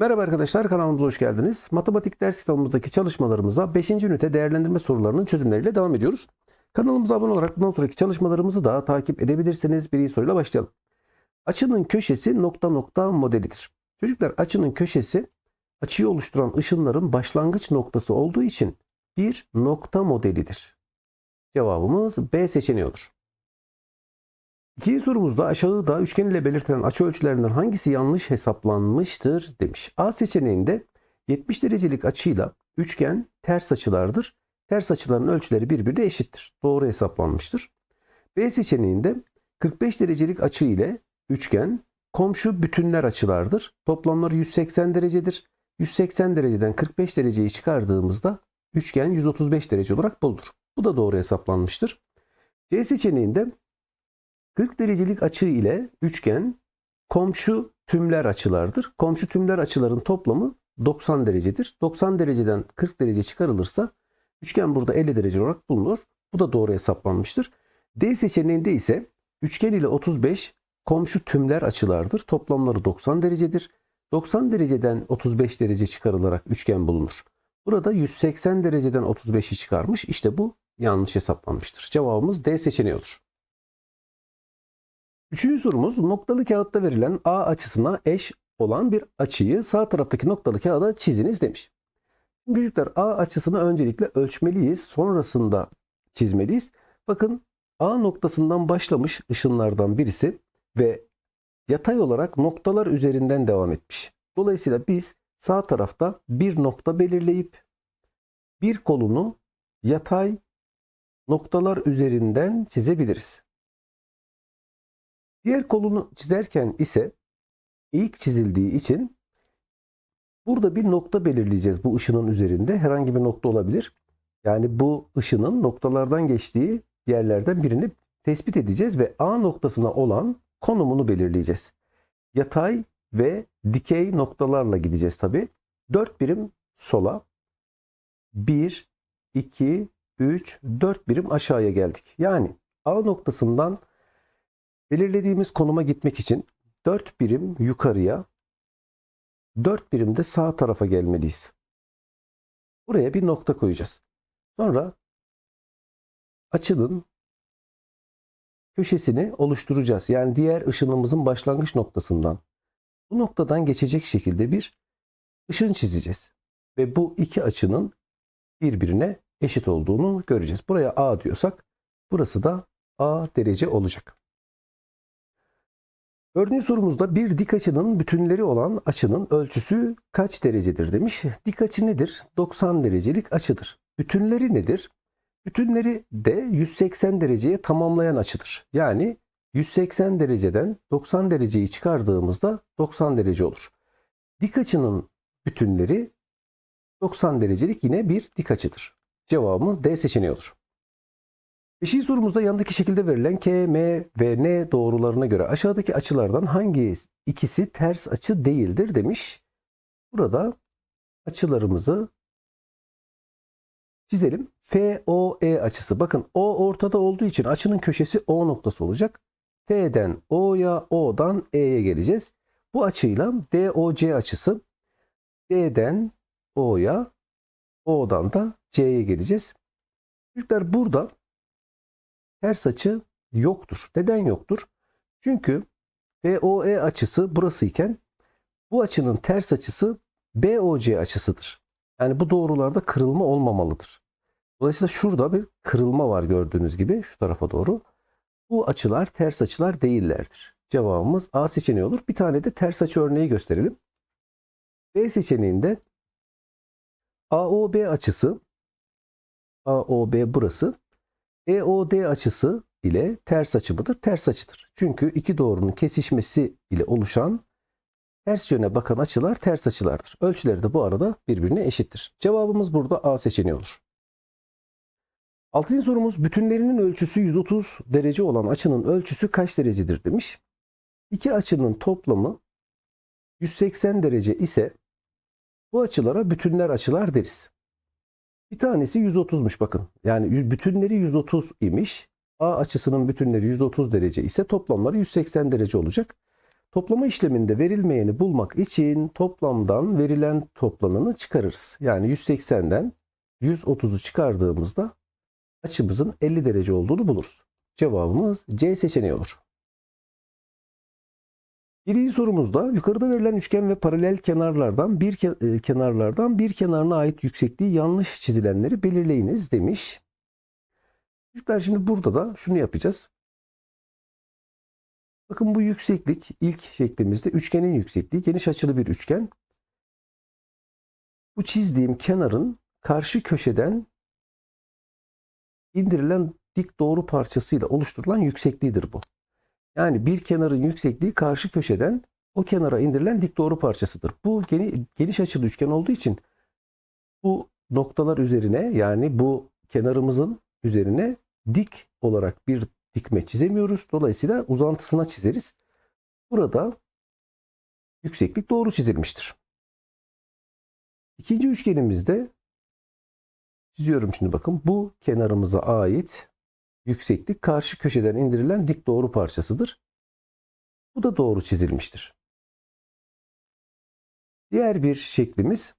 Merhaba arkadaşlar kanalımıza hoş geldiniz. Matematik ders kitabımızdaki çalışmalarımıza 5. ünite değerlendirme sorularının çözümleriyle devam ediyoruz. Kanalımıza abone olarak bundan sonraki çalışmalarımızı da takip edebilirsiniz. Bir iyi soruyla başlayalım. Açının köşesi nokta nokta modelidir. Çocuklar açının köşesi açıyı oluşturan ışınların başlangıç noktası olduğu için bir nokta modelidir. Cevabımız B seçeneği olur. İkinci sorumuzda aşağıda üçgen ile belirtilen açı ölçülerinden hangisi yanlış hesaplanmıştır demiş. A seçeneğinde 70 derecelik açıyla üçgen ters açılardır. Ters açıların ölçüleri birbirine eşittir. Doğru hesaplanmıştır. B seçeneğinde 45 derecelik açı ile üçgen komşu bütünler açılardır. Toplamları 180 derecedir. 180 dereceden 45 dereceyi çıkardığımızda üçgen 135 derece olarak bulunur. Bu da doğru hesaplanmıştır. C seçeneğinde 40 derecelik açı ile üçgen komşu tümler açılardır. Komşu tümler açıların toplamı 90 derecedir. 90 dereceden 40 derece çıkarılırsa üçgen burada 50 derece olarak bulunur. Bu da doğru hesaplanmıştır. D seçeneğinde ise üçgen ile 35 komşu tümler açılardır. Toplamları 90 derecedir. 90 dereceden 35 derece çıkarılarak üçgen bulunur. Burada 180 dereceden 35'i çıkarmış. İşte bu yanlış hesaplanmıştır. Cevabımız D seçeneği olur. Üçüncü sorumuz noktalı kağıtta verilen A açısına eş olan bir açıyı sağ taraftaki noktalı kağıda çiziniz demiş. Çocuklar A açısını öncelikle ölçmeliyiz. Sonrasında çizmeliyiz. Bakın A noktasından başlamış ışınlardan birisi ve yatay olarak noktalar üzerinden devam etmiş. Dolayısıyla biz sağ tarafta bir nokta belirleyip bir kolunu yatay noktalar üzerinden çizebiliriz. Diğer kolunu çizerken ise eğik çizildiği için burada bir nokta belirleyeceğiz bu ışının üzerinde. Herhangi bir nokta olabilir. Yani bu ışının noktalardan geçtiği yerlerden birini tespit edeceğiz ve A noktasına olan konumunu belirleyeceğiz. Yatay ve dikey noktalarla gideceğiz tabi. 4 birim sola. 1, 2, 3, 4 birim aşağıya geldik. Yani A noktasından belirlediğimiz konuma gitmek için 4 birim yukarıya 4 birim de sağ tarafa gelmeliyiz. Buraya bir nokta koyacağız. Sonra açının köşesini oluşturacağız. Yani diğer ışınımızın başlangıç noktasından bu noktadan geçecek şekilde bir ışın çizeceğiz. Ve bu iki açının birbirine eşit olduğunu göreceğiz. Buraya A diyorsak burası da A derece olacak. Dördüncü sorumuzda bir dik açının bütünleri olan açının ölçüsü kaç derecedir demiş. Dik açı nedir? 90 derecelik açıdır. Bütünleri nedir? Bütünleri de 180 dereceye tamamlayan açıdır. Yani 180 dereceden 90 dereceyi çıkardığımızda 90 derece olur. Dik açının bütünleri 90 derecelik yine bir dik açıdır. Cevabımız D seçeneği olur. Beşinci sorumuzda yandaki şekilde verilen K, M ve N doğrularına göre aşağıdaki açılardan hangi ikisi ters açı değildir demiş. Burada açılarımızı çizelim. FOE açısı. Bakın O ortada olduğu için açının köşesi O noktası olacak. F'den O'ya, O'dan E'ye geleceğiz. Bu açıyla DOC açısı. D'den O'ya, O'dan da C'ye geleceğiz. Çocuklar burada ters açı yoktur. Neden yoktur? Çünkü BOE açısı burası iken bu açının ters açısı BOC açısıdır. Yani bu doğrularda kırılma olmamalıdır. Dolayısıyla şurada bir kırılma var gördüğünüz gibi şu tarafa doğru. Bu açılar ters açılar değillerdir. Cevabımız A seçeneği olur. Bir tane de ters açı örneği gösterelim. B seçeneğinde AOB açısı AOB burası EOD açısı ile ters açı mıdır? Ters açıdır. Çünkü iki doğrunun kesişmesi ile oluşan ters yöne bakan açılar ters açılardır. Ölçüleri de bu arada birbirine eşittir. Cevabımız burada A seçeneği olur. Altıncı sorumuz bütünlerinin ölçüsü 130 derece olan açının ölçüsü kaç derecedir demiş. İki açının toplamı 180 derece ise bu açılara bütünler açılar deriz. Bir tanesi 130'muş bakın. Yani bütünleri 130 imiş. A açısının bütünleri 130 derece ise toplamları 180 derece olacak. Toplama işleminde verilmeyeni bulmak için toplamdan verilen toplananı çıkarırız. Yani 180'den 130'u çıkardığımızda açımızın 50 derece olduğunu buluruz. Cevabımız C seçeneği olur. Yedinci sorumuzda yukarıda verilen üçgen ve paralel kenarlardan bir ke- e, kenarlardan bir kenarına ait yüksekliği yanlış çizilenleri belirleyiniz demiş. Çocuklar şimdi burada da şunu yapacağız. Bakın bu yükseklik ilk şeklimizde üçgenin yüksekliği geniş açılı bir üçgen. Bu çizdiğim kenarın karşı köşeden indirilen dik doğru parçasıyla oluşturulan yüksekliğidir bu. Yani bir kenarın yüksekliği karşı köşeden o kenara indirilen dik doğru parçasıdır. Bu geni- geniş açılı üçgen olduğu için bu noktalar üzerine yani bu kenarımızın üzerine dik olarak bir dikme çizemiyoruz. Dolayısıyla uzantısına çizeriz. Burada yükseklik doğru çizilmiştir. İkinci üçgenimizde çiziyorum şimdi bakın. Bu kenarımıza ait yükseklik karşı köşeden indirilen dik doğru parçasıdır. Bu da doğru çizilmiştir. Diğer bir şeklimiz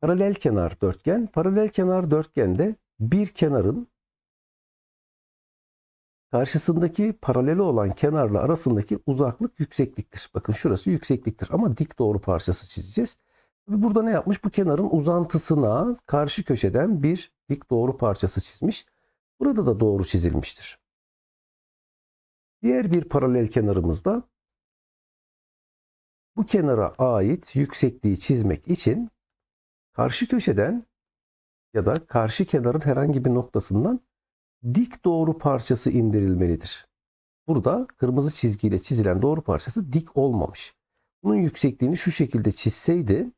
paralel kenar dörtgen. Paralel kenar dörtgende bir kenarın karşısındaki paraleli olan kenarla arasındaki uzaklık yüksekliktir. Bakın şurası yüksekliktir ama dik doğru parçası çizeceğiz. Burada ne yapmış? Bu kenarın uzantısına karşı köşeden bir dik doğru parçası çizmiş. Burada da doğru çizilmiştir. Diğer bir paralel kenarımızda bu kenara ait yüksekliği çizmek için karşı köşeden ya da karşı kenarın herhangi bir noktasından dik doğru parçası indirilmelidir. Burada kırmızı çizgiyle çizilen doğru parçası dik olmamış. Bunun yüksekliğini şu şekilde çizseydi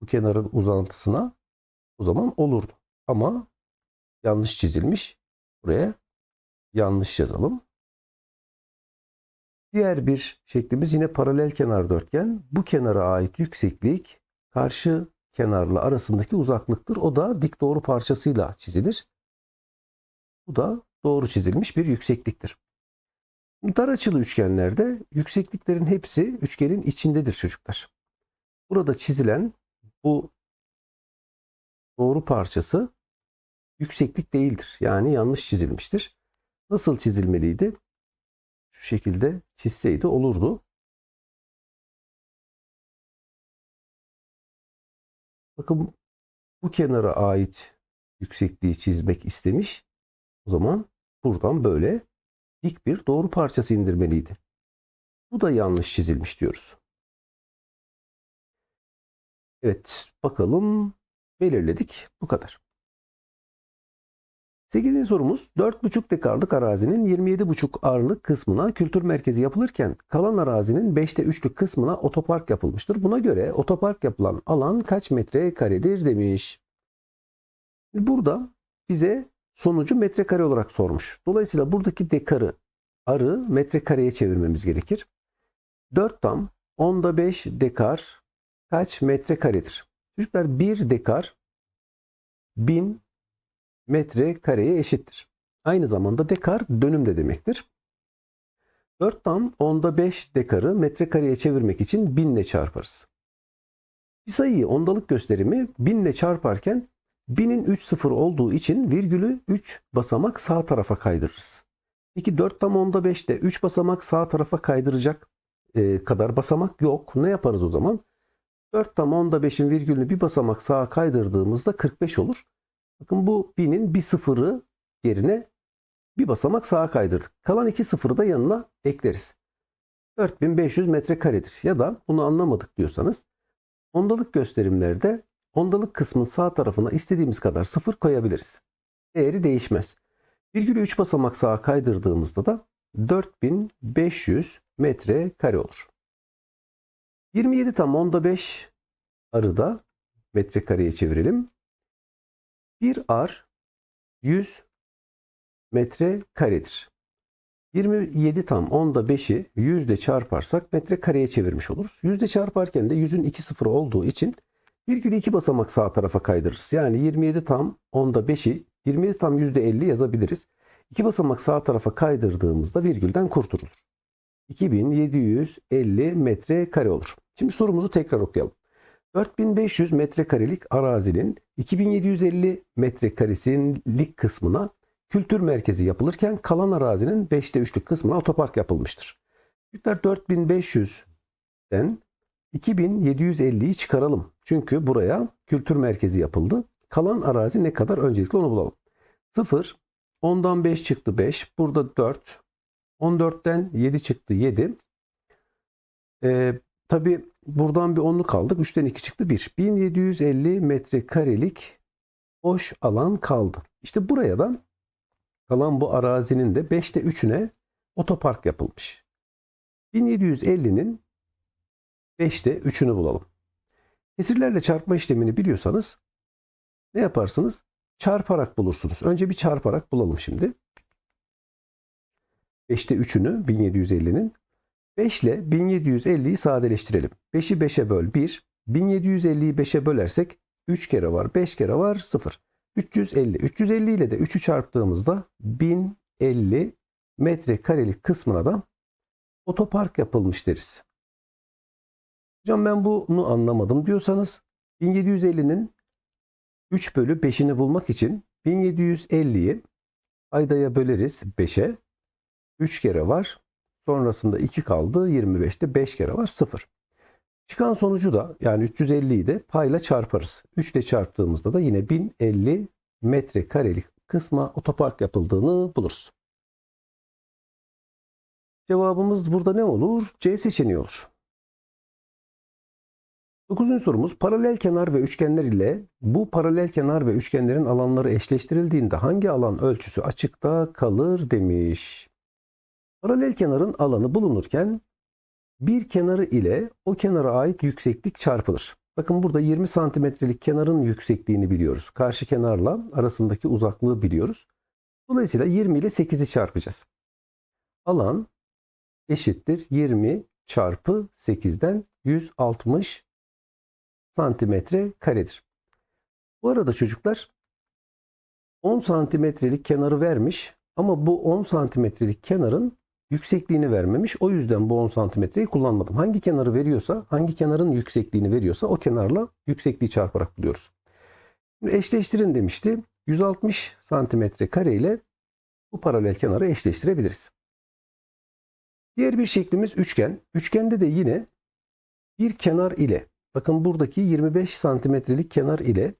bu kenarın uzantısına o zaman olurdu. Ama yanlış çizilmiş. Buraya yanlış yazalım. Diğer bir şeklimiz yine paralel kenar dörtgen. Bu kenara ait yükseklik karşı kenarla arasındaki uzaklıktır. O da dik doğru parçasıyla çizilir. Bu da doğru çizilmiş bir yüksekliktir. Dar açılı üçgenlerde yüksekliklerin hepsi üçgenin içindedir çocuklar. Burada çizilen bu doğru parçası yükseklik değildir. Yani yanlış çizilmiştir. Nasıl çizilmeliydi? Şu şekilde çizseydi olurdu. Bakın bu kenara ait yüksekliği çizmek istemiş. O zaman buradan böyle dik bir doğru parçası indirmeliydi. Bu da yanlış çizilmiş diyoruz. Evet bakalım belirledik. Bu kadar. 8. sorumuz 4,5 dekarlık arazinin 27,5 arlık kısmına kültür merkezi yapılırken kalan arazinin 5'te 3'lük kısmına otopark yapılmıştır. Buna göre otopark yapılan alan kaç metre karedir demiş. Burada bize sonucu metrekare olarak sormuş. Dolayısıyla buradaki dekarı arı metrekareye çevirmemiz gerekir. 4 tam 10'da 5 dekar kaç metrekaredir? Çocuklar 1 dekar 1000 metre kareye eşittir. Aynı zamanda dekar dönüm de demektir. 4 tam 10'da 5 dekarı metrekareye çevirmek için 1000 ile çarparız. Bir sayıyı ondalık gösterimi 1000 ile çarparken 1000'in 3 sıfır olduğu için virgülü 3 basamak sağ tarafa kaydırırız. Peki 4 tam 10'da 5'te 3 basamak sağ tarafa kaydıracak e, kadar basamak yok. Ne yaparız o zaman? 4 tam 10'da 5'in virgülünü bir basamak sağa kaydırdığımızda 45 olur. Bakın bu 1000'in bir sıfırı yerine bir basamak sağa kaydırdık. Kalan iki sıfırı da yanına ekleriz. 4500 metrekaredir. Ya da bunu anlamadık diyorsanız ondalık gösterimlerde ondalık kısmın sağ tarafına istediğimiz kadar sıfır koyabiliriz. Değeri değişmez. Virgülü 3 basamak sağa kaydırdığımızda da 4500 metre kare olur. 27 tam onda 5 arıda metrekareye çevirelim. 1 ar 100 metre karedir. 27 tam onda 5'i 100 ile çarparsak metre kareye çevirmiş oluruz. 100 ile çarparken de 100'ün 2 sıfırı olduğu için virgülü 2 basamak sağ tarafa kaydırırız. Yani 27 tam onda 5'i 27 tam %50 yazabiliriz. 2 basamak sağ tarafa kaydırdığımızda virgülden kurtulur. 2750 metrekare olur. Şimdi sorumuzu tekrar okuyalım. 4500 metrekarelik arazinin 2750 metrekaresinlik kısmına kültür merkezi yapılırken kalan arazinin 5'te 3'lük kısmına otopark yapılmıştır. Çocuklar 4500'den 2750'yi çıkaralım. Çünkü buraya kültür merkezi yapıldı. Kalan arazi ne kadar? Öncelikle onu bulalım. 0, 10'dan 5 çıktı 5. Burada 4. 14'ten 7 çıktı 7. Ee, Tabi buradan bir 10'luk aldık. 3'ten 2 çıktı 1. 1750 metrekarelik boş alan kaldı. İşte buraya da kalan bu arazinin de 5'te 3'üne otopark yapılmış. 1750'nin 5'te 3'ünü bulalım. Kesirlerle çarpma işlemini biliyorsanız ne yaparsınız? Çarparak bulursunuz. Önce bir çarparak bulalım şimdi. 5'te 3'ünü 1750'nin 5 ile 1750'yi sadeleştirelim. 5'i 5'e böl 1. 1750'yi 5'e bölersek 3 kere var, 5 kere var, 0. 350. 350 ile de 3'ü çarptığımızda 1050 metrekarelik kısmına da otopark yapılmış deriz. Hocam ben bunu anlamadım diyorsanız 1750'nin 3 bölü 5'ini bulmak için 1750'yi paydaya böleriz 5'e. 3 kere var. Sonrasında 2 kaldı. 25'te 5 kere var 0. Çıkan sonucu da yani 350'yi de payla çarparız. 3 ile çarptığımızda da yine 1050 metrekarelik kısma otopark yapıldığını buluruz. Cevabımız burada ne olur? C seçeneği olur. Dokuzuncu sorumuz paralel kenar ve üçgenler ile bu paralel kenar ve üçgenlerin alanları eşleştirildiğinde hangi alan ölçüsü açıkta kalır demiş. Paralel kenarın alanı bulunurken bir kenarı ile o kenara ait yükseklik çarpılır. Bakın burada 20 santimetrelik kenarın yüksekliğini biliyoruz. Karşı kenarla arasındaki uzaklığı biliyoruz. Dolayısıyla 20 ile 8'i çarpacağız. Alan eşittir 20 çarpı 8'den 160 santimetre karedir. Bu arada çocuklar 10 santimetrelik kenarı vermiş ama bu 10 santimetrelik kenarın yüksekliğini vermemiş. O yüzden bu 10 santimetreyi kullanmadım. Hangi kenarı veriyorsa, hangi kenarın yüksekliğini veriyorsa o kenarla yüksekliği çarparak buluyoruz. Eşleştirin demişti. 160 santimetre kare ile bu paralel kenarı eşleştirebiliriz. Diğer bir şeklimiz üçgen. Üçgende de yine bir kenar ile bakın buradaki 25 santimetrelik kenar ile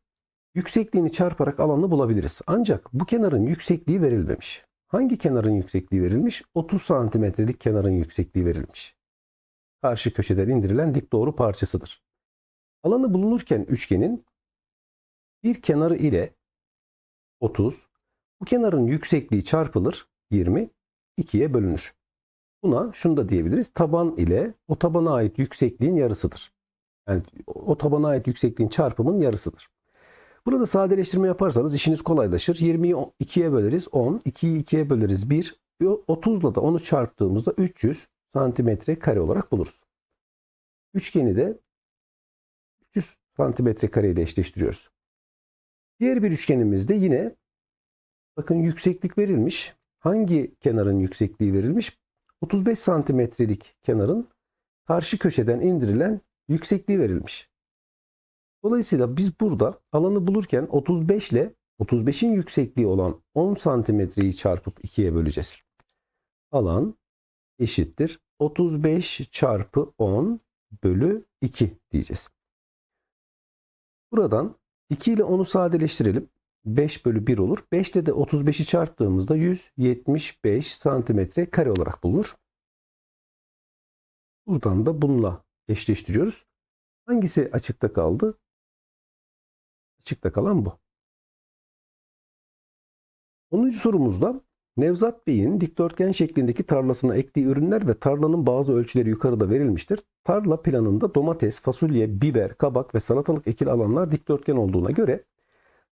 yüksekliğini çarparak alanı bulabiliriz. Ancak bu kenarın yüksekliği verilmemiş. Hangi kenarın yüksekliği verilmiş? 30 santimetrelik kenarın yüksekliği verilmiş. Karşı köşeden indirilen dik doğru parçasıdır. Alanı bulunurken üçgenin bir kenarı ile 30, bu kenarın yüksekliği çarpılır 20, 2'ye bölünür. Buna şunu da diyebiliriz. Taban ile o tabana ait yüksekliğin yarısıdır. Yani o tabana ait yüksekliğin çarpımın yarısıdır. Burada sadeleştirme yaparsanız işiniz kolaylaşır. 20'yi 2'ye böleriz 10, 2'yi 2'ye böleriz 1. 30 ile de onu çarptığımızda 300 santimetre kare olarak buluruz. Üçgeni de 300 santimetre kare ile eşleştiriyoruz. Diğer bir üçgenimizde yine bakın yükseklik verilmiş. Hangi kenarın yüksekliği verilmiş? 35 santimetrelik kenarın karşı köşeden indirilen yüksekliği verilmiş. Dolayısıyla biz burada alanı bulurken 35 ile 35'in yüksekliği olan 10 santimetreyi çarpıp 2'ye böleceğiz. Alan eşittir 35 çarpı 10 bölü 2 diyeceğiz. Buradan 2 ile 10'u sadeleştirelim. 5 bölü 1 olur. 5 ile de 35'i çarptığımızda 175 santimetre kare olarak bulunur. Buradan da bununla eşleştiriyoruz. Hangisi açıkta kaldı? Açıkta kalan bu. 10. sorumuzda Nevzat Bey'in dikdörtgen şeklindeki tarlasına ektiği ürünler ve tarlanın bazı ölçüleri yukarıda verilmiştir. Tarla planında domates, fasulye, biber, kabak ve salatalık ekili alanlar dikdörtgen olduğuna göre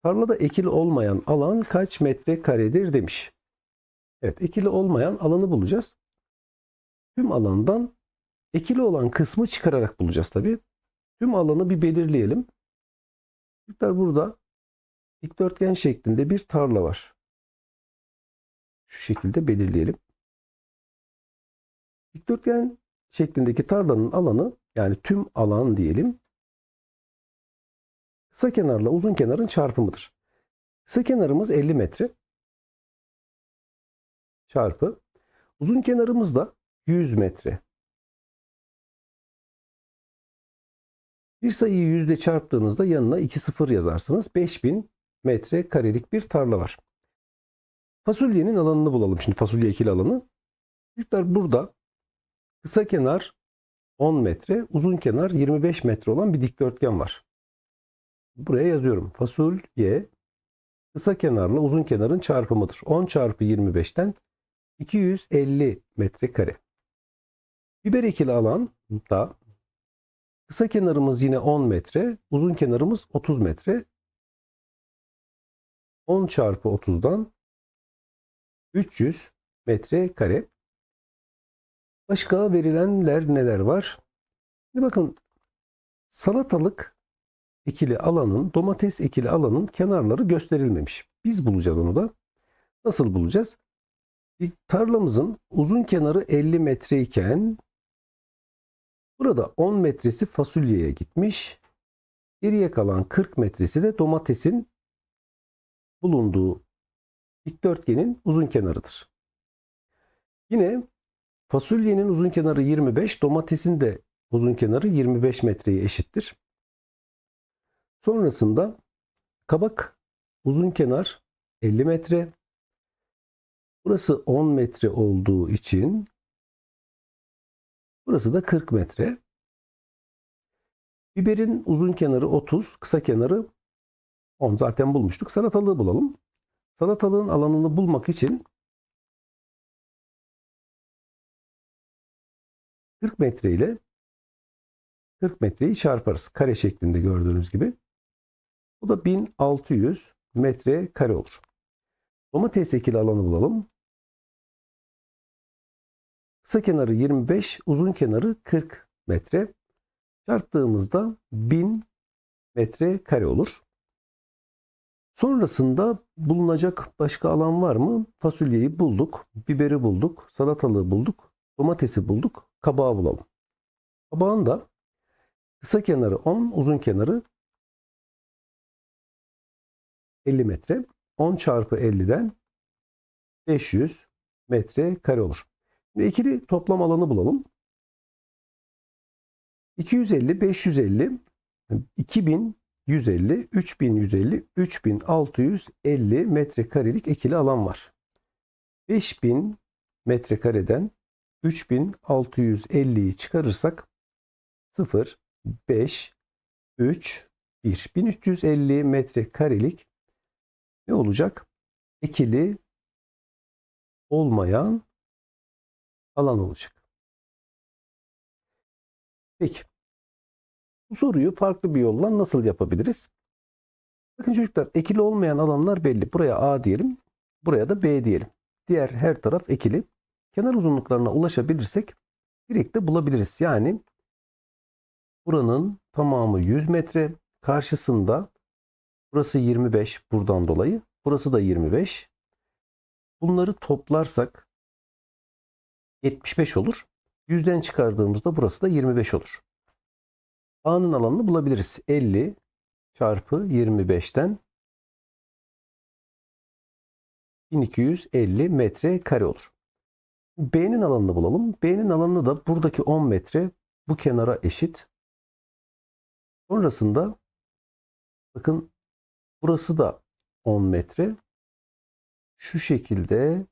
tarlada ekili olmayan alan kaç metre karedir demiş. Evet ekili olmayan alanı bulacağız. Tüm alandan ekili olan kısmı çıkararak bulacağız tabi. Tüm alanı bir belirleyelim. Çocuklar burada dikdörtgen şeklinde bir tarla var. Şu şekilde belirleyelim. Dikdörtgen şeklindeki tarlanın alanı yani tüm alan diyelim kısa kenarla uzun kenarın çarpımıdır. Kısa kenarımız 50 metre çarpı uzun kenarımız da 100 metre. Bir sayıyı yüzde çarptığınızda yanına 2 sıfır yazarsınız. 5000 metre karelik bir tarla var. Fasulyenin alanını bulalım. Şimdi fasulye ekili alanı. Çocuklar burada kısa kenar 10 metre, uzun kenar 25 metre olan bir dikdörtgen var. Buraya yazıyorum. Fasulye kısa kenarla uzun kenarın çarpımıdır. 10 çarpı 25'ten 250 metrekare. Biber ekili alan da kısa kenarımız yine 10 metre, uzun kenarımız 30 metre. 10 çarpı 30'dan 300 metrekare. Başka verilenler neler var? Şimdi bakın salatalık ekili alanın, domates ekili alanın kenarları gösterilmemiş. Biz bulacağız onu da. Nasıl bulacağız? Bir tarlamızın uzun kenarı 50 metre iken burada 10 metresi fasulyeye gitmiş. Geriye kalan 40 metresi de domatesin bulunduğu dikdörtgenin uzun kenarıdır. Yine fasulyenin uzun kenarı 25, domatesin de uzun kenarı 25 metreye eşittir. Sonrasında kabak uzun kenar 50 metre. Burası 10 metre olduğu için burası da 40 metre. Biberin uzun kenarı 30, kısa kenarı 10 zaten bulmuştuk. Salatalığı bulalım. Salatalığın alanını bulmak için 40 metre ile 40 metreyi çarparız. Kare şeklinde gördüğünüz gibi. Bu da 1600 metre kare olur. Domates ekili alanı bulalım. Kısa kenarı 25, uzun kenarı 40 metre. Çarptığımızda 1000 metre kare olur. Sonrasında bulunacak başka alan var mı? Fasulyeyi bulduk, biberi bulduk, salatalığı bulduk, domatesi bulduk, kabağı bulalım. Kabağın da kısa kenarı 10, uzun kenarı 50 metre. 10 çarpı 50'den 500 metre kare olur. Şimdi ikili toplam alanı bulalım. 250, 550, 2150, 3150, 3650 metrekarelik ikili alan var. 5000 metrekareden 3650'yi çıkarırsak 0, 5, 3, 1. 1350 metrekarelik ne olacak? İkili olmayan alan olacak. Peki. Bu soruyu farklı bir yolla nasıl yapabiliriz? Bakın çocuklar ekili olmayan alanlar belli. Buraya A diyelim. Buraya da B diyelim. Diğer her taraf ekili. Kenar uzunluklarına ulaşabilirsek direkt de bulabiliriz. Yani buranın tamamı 100 metre. Karşısında burası 25 buradan dolayı. Burası da 25. Bunları toplarsak 75 olur. Yüzden çıkardığımızda burası da 25 olur. A'nın alanını bulabiliriz. 50 çarpı 25'ten 1250 metre kare olur. B'nin alanını bulalım. B'nin alanı da buradaki 10 metre bu kenara eşit. Sonrasında bakın burası da 10 metre. Şu şekilde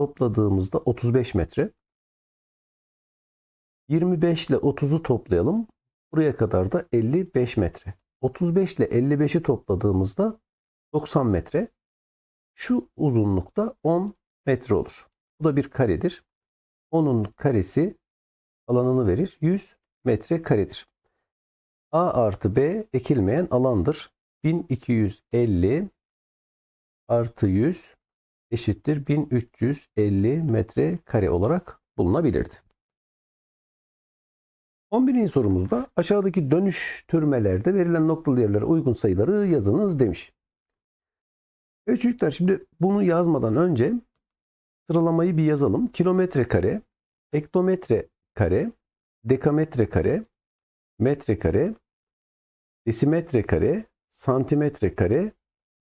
topladığımızda 35 metre. 25 ile 30'u toplayalım. Buraya kadar da 55 metre. 35 ile 55'i topladığımızda 90 metre. Şu uzunlukta 10 metre olur. Bu da bir karedir. 10'un karesi alanını verir. 100 metre karedir. A artı B ekilmeyen alandır. 1250 artı 100 eşittir 1350 metre kare olarak bulunabilirdi. 11. sorumuzda aşağıdaki dönüştürmelerde verilen noktalı yerlere uygun sayıları yazınız demiş. Evet çocuklar şimdi bunu yazmadan önce sıralamayı bir yazalım. Kilometre kare hektometre kare, dekametre kare, metre kare, desimetre kare, santimetre kare,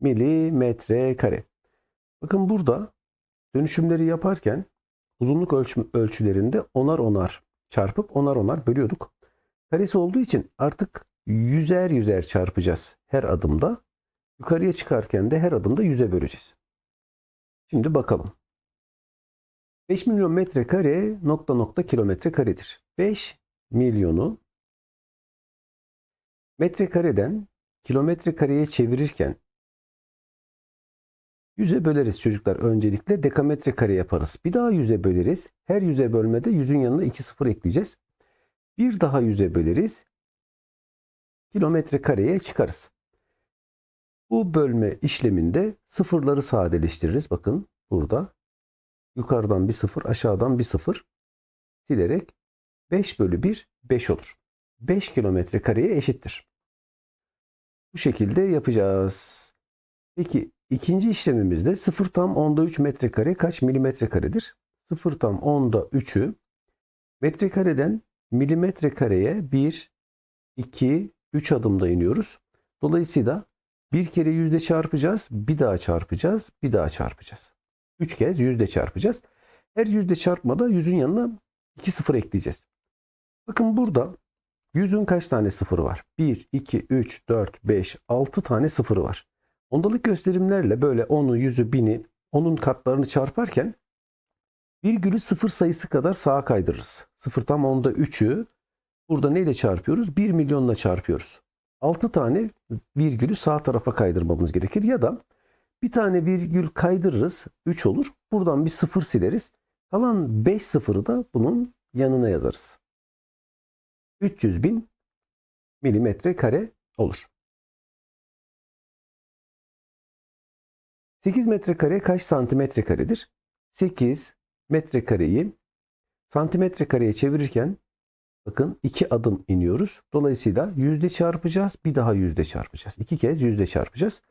milimetre kare. Bakın burada dönüşümleri yaparken uzunluk ölçüm ölçülerinde onar onar çarpıp onar onar bölüyorduk. Karesi olduğu için artık yüzer yüzer çarpacağız her adımda. Yukarıya çıkarken de her adımda yüze böleceğiz. Şimdi bakalım. 5 milyon metrekare nokta nokta kilometre karedir. 5 milyonu metrekareden kilometre kareye çevirirken yüze böleriz çocuklar öncelikle dekametre kare yaparız. Bir daha yüze böleriz. Her yüze bölmede yüzün yanına 2 sıfır ekleyeceğiz. Bir daha yüze böleriz. Kilometre kareye çıkarız. Bu bölme işleminde sıfırları sadeleştiririz. Bakın burada yukarıdan bir sıfır aşağıdan bir sıfır silerek 5 bölü 1 5 olur. 5 kilometre kareye eşittir. Bu şekilde yapacağız. Peki ikinci işlemimizde 0 tam onda 3 metrekare kaç milimetre karedir? 0 tam onda 3'ü metrekareden milimetre kareye 1, 2, 3 adımda iniyoruz. Dolayısıyla bir kere yüzde çarpacağız, bir daha çarpacağız, bir daha çarpacağız. 3 kez yüzde çarpacağız. Her yüzde çarpmada yüzün yanına 2 sıfır ekleyeceğiz. Bakın burada yüzün kaç tane sıfırı var? 1, 2, 3, 4, 5, 6 tane sıfırı var. Ondalık gösterimlerle böyle 10'u, 100'ü, 1000'i, onun katlarını çarparken virgülü sıfır sayısı kadar sağa kaydırırız. Sıfır tam onda 3'ü burada neyle çarpıyoruz? 1 milyonla çarpıyoruz. 6 tane virgülü sağ tarafa kaydırmamız gerekir. Ya da bir tane virgül kaydırırız. 3 olur. Buradan bir sıfır sileriz. Kalan 5 sıfırı da bunun yanına yazarız. 300 bin milimetre kare olur. 8 metrekare kaç santimetre karedir? 8 metrekareyi santimetre kareye çevirirken bakın 2 adım iniyoruz. Dolayısıyla yüzde çarpacağız. Bir daha yüzde çarpacağız. 2 kez yüzde çarpacağız.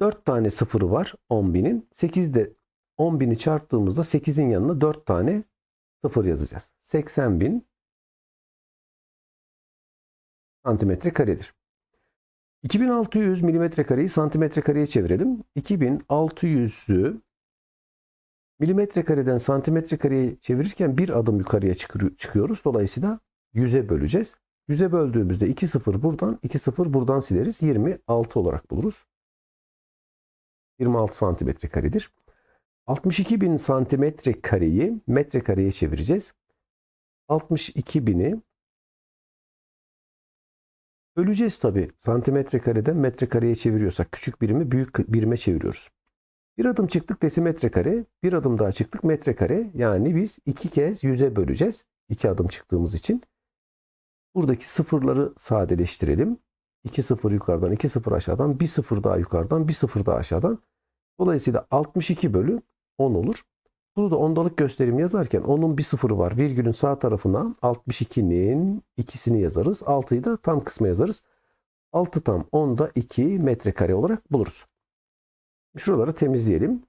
4 tane sıfırı var 10.000'in. 8'de 10.000'i çarptığımızda 8'in yanına 4 tane sıfır yazacağız. 80.000 santimetre karedir. 2600 milimetre kareyi santimetre kareye çevirelim. 2600'ü milimetre kareden santimetre kareye çevirirken bir adım yukarıya çıkıyoruz. Dolayısıyla 100'e böleceğiz. 100'e böldüğümüzde 2 sıfır buradan 2 sıfır buradan sileriz. 26 olarak buluruz. 26 santimetre karedir. 62 bin santimetre kareyi metre kareye çevireceğiz. 62 bini Böleceğiz tabi. Santimetre kareden metre kareye çeviriyorsak küçük birimi büyük birime çeviriyoruz. Bir adım çıktık desimetre kare, bir adım daha çıktık metre kare. Yani biz iki kez yüze böleceğiz. İki adım çıktığımız için. Buradaki sıfırları sadeleştirelim. 2 sıfır yukarıdan, 2 sıfır aşağıdan, 1 sıfır daha yukarıdan, 1 sıfır daha aşağıdan. Dolayısıyla 62 bölü 10 olur. Bunu da ondalık gösterim yazarken onun bir sıfırı var. Virgülün sağ tarafına 62'nin ikisini yazarız. 6'yı da tam kısma yazarız. 6 tam 10'da 2 metrekare olarak buluruz. Şuraları temizleyelim.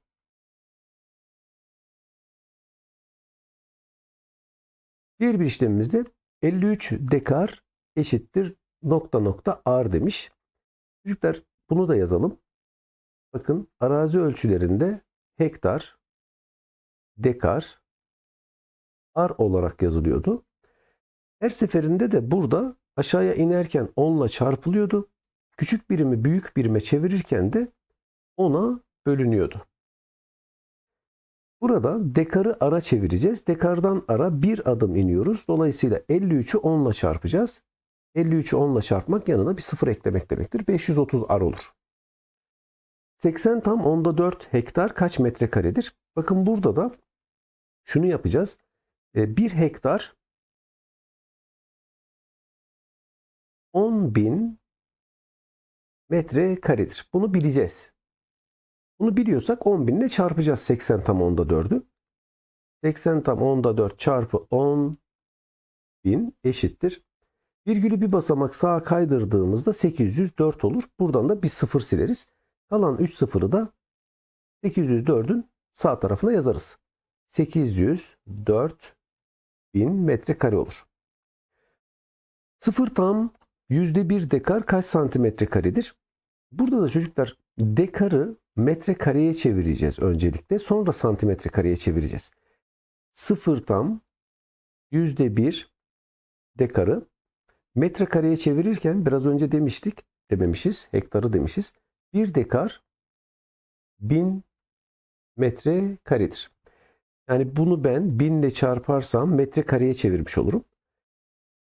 Diğer bir işlemimizde 53 dekar eşittir nokta nokta ar demiş. Çocuklar bunu da yazalım. Bakın arazi ölçülerinde hektar, dekar ar olarak yazılıyordu. Her seferinde de burada aşağıya inerken 10 ile çarpılıyordu. Küçük birimi büyük birime çevirirken de 10'a bölünüyordu. Burada dekarı ara çevireceğiz. Dekardan ara bir adım iniyoruz. Dolayısıyla 53'ü 10 ile çarpacağız. 53'ü 10 ile çarpmak yanına bir sıfır eklemek demektir. 530 ar olur. 80 tam onda 4 hektar kaç metrekaredir? Bakın burada da şunu yapacağız. 1 hektar 10 bin metre karedir. Bunu bileceğiz. Bunu biliyorsak 10 bin ile çarpacağız 80 tam onda 4'ü. 80 tam onda 4 çarpı 10 bin eşittir. Virgülü bir basamak sağa kaydırdığımızda 804 olur. Buradan da bir sıfır sileriz. Kalan 3 sıfırı da 804'ün sağ tarafına yazarız. 804 bin metrekare olur. 0 tam %1 dekar kaç santimetre karedir? Burada da çocuklar dekarı metrekareye çevireceğiz öncelikle. Sonra santimetre kareye çevireceğiz. 0 tam %1 dekarı metrekareye çevirirken biraz önce demiştik, dememişiz, hektarı demişiz. 1 dekar 1000 metre karedir. Yani bunu ben 1000 ile çarparsam metrekareye çevirmiş olurum.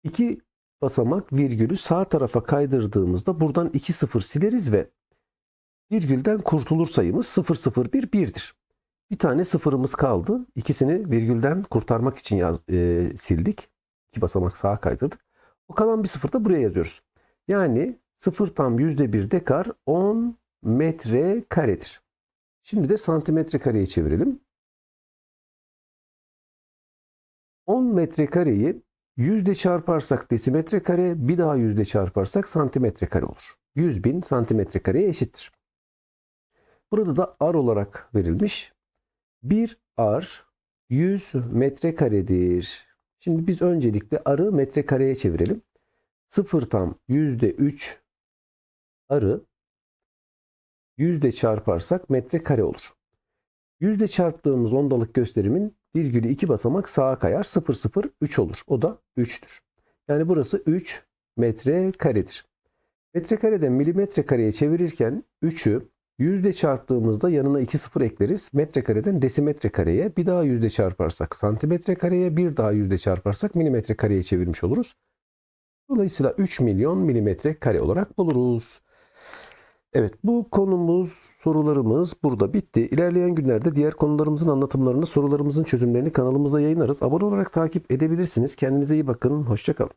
İki basamak virgülü sağ tarafa kaydırdığımızda buradan 2 sıfır sileriz ve virgülden kurtulur sayımız 001 1'dir. Bir tane sıfırımız kaldı. İkisini virgülden kurtarmak için yaz, e, sildik. İki basamak sağa kaydırdık. O kalan bir sıfır da buraya yazıyoruz. Yani 0 tam %1 dekar 10 metre karedir. Şimdi de santimetre kareye çevirelim. 10 metrekareyi yüzde çarparsak desimetre kare, bir daha yüzde çarparsak santimetre kare olur. 100 bin santimetre kareye eşittir. Burada da ar olarak verilmiş. 1 ar 100 metrekaredir. Şimdi biz öncelikle arı metrekareye çevirelim. 0 tam yüzde 3 arı yüzde çarparsak metrekare olur. Yüzde çarptığımız ondalık gösterimin virgülü iki basamak sağa kayar 003 olur. O da 3'tür. Yani burası 3 metre karedir. Metrekareden milimetre kareye çevirirken 3'ü yüzde çarptığımızda yanına 2 sıfır ekleriz. Metrekareden desimetre kareye bir daha yüzde çarparsak santimetre kareye bir daha yüzde çarparsak milimetre kareye çevirmiş oluruz. Dolayısıyla 3 milyon milimetre kare olarak buluruz. Evet bu konumuz, sorularımız burada bitti. İlerleyen günlerde diğer konularımızın anlatımlarını, sorularımızın çözümlerini kanalımızda yayınlarız. Abone olarak takip edebilirsiniz. Kendinize iyi bakın. Hoşçakalın.